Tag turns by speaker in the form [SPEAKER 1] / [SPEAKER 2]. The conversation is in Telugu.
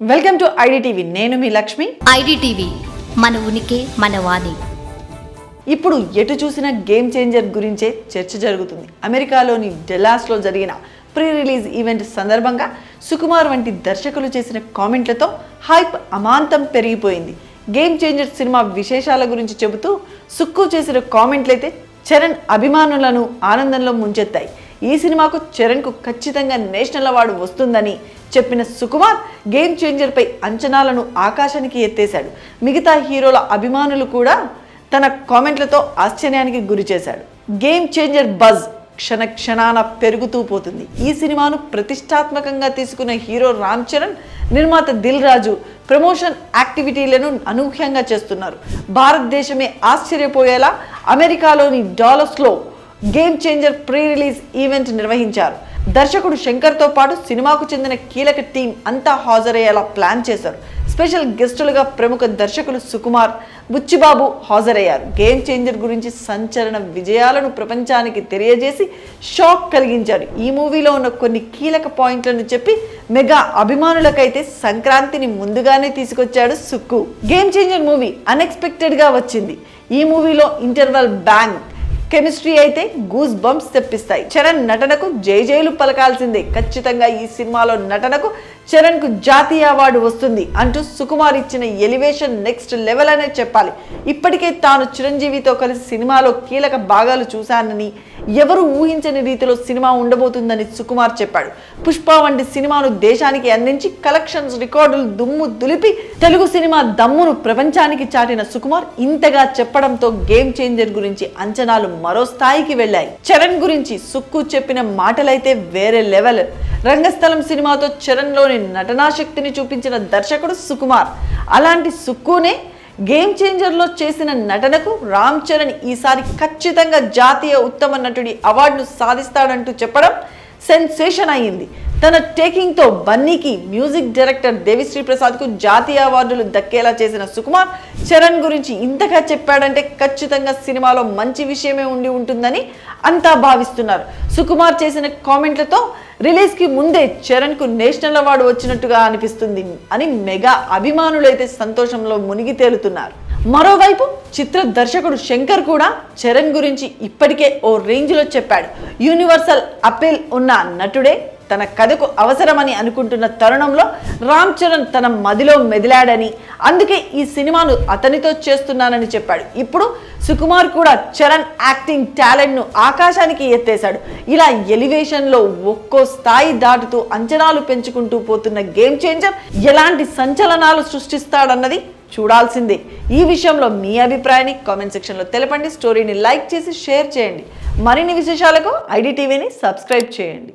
[SPEAKER 1] Welcome to IDTV. నేను మీ లక్ష్మి.
[SPEAKER 2] ఐడిటీవీ మన ఉనికి మన వాణి.
[SPEAKER 1] ఇప్పుడు ఎటు చూసిన గేమ్ చేంజర్ గురించే చర్చ జరుగుతుంది. అమెరికాలోని డెలాస్లో జరిగిన ప్రీ రిలీజ్ ఈవెంట్ సందర్భంగా సుకుమార్ వంటి దర్శకులు చేసిన కామెంట్లతో హైప్ అమాంతం పెరిగిపోయింది. గేమ్ చేంజర్ సినిమా విశేషాల గురించి చెబుతూ సుక్కు చేసిన కామెంట్లయితే చరణ్ అభిమానులను ఆనందంలో ముంచెత్తాయి. ఈ సినిమాకు చరణ్కు ఖచ్చితంగా నేషనల్ అవార్డు వస్తుందని చెప్పిన సుకుమార్ గేమ్ చేంజర్పై అంచనాలను ఆకాశానికి ఎత్తేశాడు. మిగతా హీరోల అభిమానులు కూడా తన కామెంట్లతో ఆశ్చర్యానికి గురి చేశాడు. గేమ్ చేంజర్ బజ్ క్షణ క్షణాన పెరుగుతూ పోతుంది. ఈ సినిమాను ప్రతిష్టాత్మకంగా తీసుకున్న హీరో రామ్ చరణ్ నిర్మాత దిల్ రాజు ప్రమోషన్ యాక్టివిటీలను అనూహ్యంగా చేస్తున్నారు. భారతదేశమే ఆశ్చర్యపోయేలా అమెరికాలోని డాలర్స్లో Game Changer pre release event నిర్వహించారు. దర్శకుడు శంకర్తో పాటు సినిమాకు చెందిన కీలక టీం అంతా హాజరయ్యేలా ప్లాన్ చేశారు. స్పెషల్ గెస్టులుగా ప్రముఖ దర్శకులు సుకుమార్ బుచ్చిబాబు హాజరయ్యారు. గేమ్ చేంజర్ గురించి సంచలన విజయాలను ప్రపంచానికి తెలియజేసి షాక్ కలిగించారు ఈ మూవీలో ఉన్న కొన్ని కీలక పాయింట్లను చెప్పి మెగా అభిమానులకైతే సంక్రాంతిని ముందుగానే తీసుకొచ్చాడు సుక్కు. గేమ్ చేంజర్ మూవీ అన్ఎక్స్పెక్టెడ్గా వచ్చింది. ఈ మూవీలో ఇంటర్వల్ బ్యాంక్ కెమిస్ట్రీ అయితే గూస్ బంప్స్ తెప్పిస్తాయి. చరణ్ నటనకు జైజైలు పలకాల్సిందే. ఖచ్చితంగా ఈ సినిమాలో నటనకు చరణ్కు జాతీయ అవార్డు వస్తుంది అంటూ సుకుమార్ ఇచ్చిన ఎలివేషన్ నెక్స్ట్ లెవెల్ అనే చెప్పాలి. ఇప్పటికే తాను చిరంజీవితో కలిసి సినిమాలో కీలక భాగాలు చూశానని ఎవరు ఊహించని రీతిలో సినిమా ఉండబోతుందని సుకుమార్ చెప్పాడు. పుష్ప వంటి సినిమాను దేశానికి అందించి కలెక్షన్స్ రికార్డులు దుమ్ము దులిపి తెలుగు సినిమా దమ్మును ప్రపంచానికి చాటిన సుకుమార్ ఇంతగా చెప్పడంతో గేమ్ చేంజర్ గురించి అంచనాలు మరో స్థాయికి వెళ్ళాయి. చరణ్ గురించి సుక్కు చెప్పిన మాటలైతే వేరే లెవెల్. రంగస్థలం సినిమాతో చరణ్లోని నటనాశక్తిని చూపించిన దర్శకుడు సుకుమార్. అలాంటి సుక్కునే గేమ్ చేంజర్లో చేసిన నటనకు రామ్ చరణ్ ఈసారి ఖచ్చితంగా జాతీయ ఉత్తమ నటుడి అవార్డును సాధిస్తాడంటూ చెప్పడం సెన్సేషన్ అయ్యింది. తన టేకింగ్తో బన్నీకి మ్యూజిక్ డైరెక్టర్ దేవిశ్రీ ప్రసాద్కు జాతీయ అవార్డులు దక్కేలా చేసిన సుకుమార్ చరణ్ గురించి ఇంతగా చెప్పాడంటే ఖచ్చితంగా సినిమాలో మంచి విషయమే ఉండి ఉంటుందని అంతా భావిస్తున్నారు. సుకుమార్ చేసిన కామెంట్లతో రిలీజ్కి ముందే చరణ్కు నేషనల్ అవార్డు వచ్చినట్టుగా అనిపిస్తుంది అని మెగా అభిమానులైతే సంతోషంలో మునిగి తేలుతున్నారు. మరోవైపు చిత్ర దర్శకుడు శంకర్ కూడా చరణ్ గురించి ఇప్పటికే ఓ రేంజ్లో చెప్పాడు. యూనివర్సల్ అపీల్ ఉన్న నటుడే తన కథకు అవసరమని అనుకుంటున్న తరుణంలో రామ్ చరణ్ తన మదిలో మెదిలాడని అందుకే ఈ సినిమాను అతనితో చేస్తున్నానని చెప్పాడు. ఇప్పుడు సుకుమార్ కూడా చరణ్ యాక్టింగ్ టాలెంట్ను ఆకాశానికి ఎత్తేశాడు. ఇలా ఎలివేషన్లో ఒక్కో స్థాయి దాటుతూ అంచనాలు పెంచుకుంటూ పోతున్న గేమ్ చేంజర్ ఎలాంటి సంచలనాలు సృష్టిస్తాడన్నది చూడాల్సిందే. ఈ విషయంలో మీ అభిప్రాయాన్ని కామెంట్ సెక్షన్లో తెలపండి. స్టోరీని లైక్ చేసి షేర్ చేయండి. మరిన్ని విశేషాలకు ఐడి టీవీని సబ్స్క్రైబ్ చేయండి.